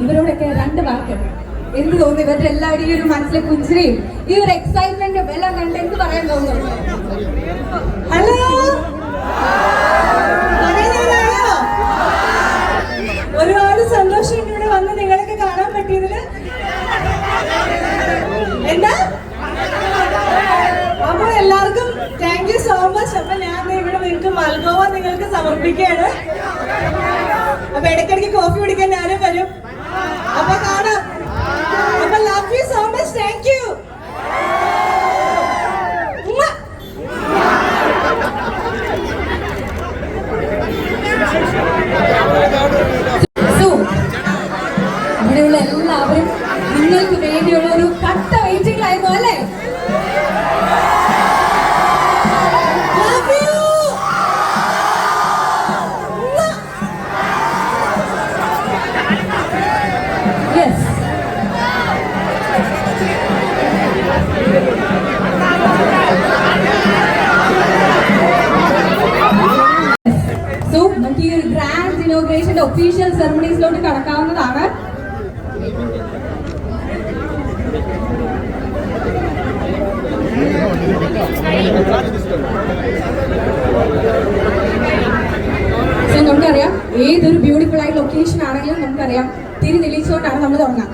ഇവരോടൊക്കെ രണ്ട് വാക്ക് എന്ത് തോന്നി ഇവരുടെ എല്ലാ അടിയും മനസ്സിൽ കുഞ്ചിരിയും ഈ ഒരു എക്സൈറ്റ്മെന്റ് അപ്പൊ ഇടയ്ക്കിടയ്ക്ക് കോഫി കുടിക്കാൻ ഞാനും വരും. അപ്പൊ കാണാം. നമുക്ക് ഈ ഒരു ഗ്രാൻഡ് ഇനോഗ്രേഷന്റെ ഒഫീഷ്യൽ സെറമണീസിലോട്ട് കടക്കാവുന്നതാണ്. നമുക്കറിയാം ഏതൊരു ബ്യൂട്ടിഫുൾ ആയ ലൊക്കേഷൻ ആണെങ്കിലും നമുക്കറിയാം. തിരി തെളിയിച്ചുകൊണ്ടാണ് നമ്മൾ തുടങ്ങാം.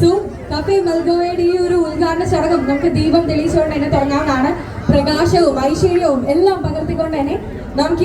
സോ കഫേ മൽഗോയുടെ ഈ ഒരു ഉദ്ഘാടന ചടങ്ങും നമുക്ക് ദീപം തെളിയിച്ചുകൊണ്ട് തന്നെ തുടങ്ങാവുന്നതാണ്. പ്രകാശവും ഐശ്വര്യവും എല്ലാം പകർത്തിക്കൊണ്ട് തന്നെ നമുക്ക്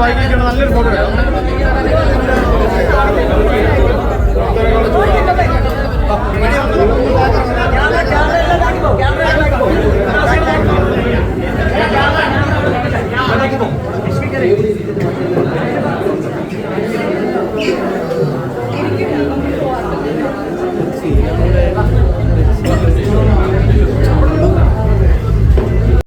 നല്ലൊരു ഫോട്ടോ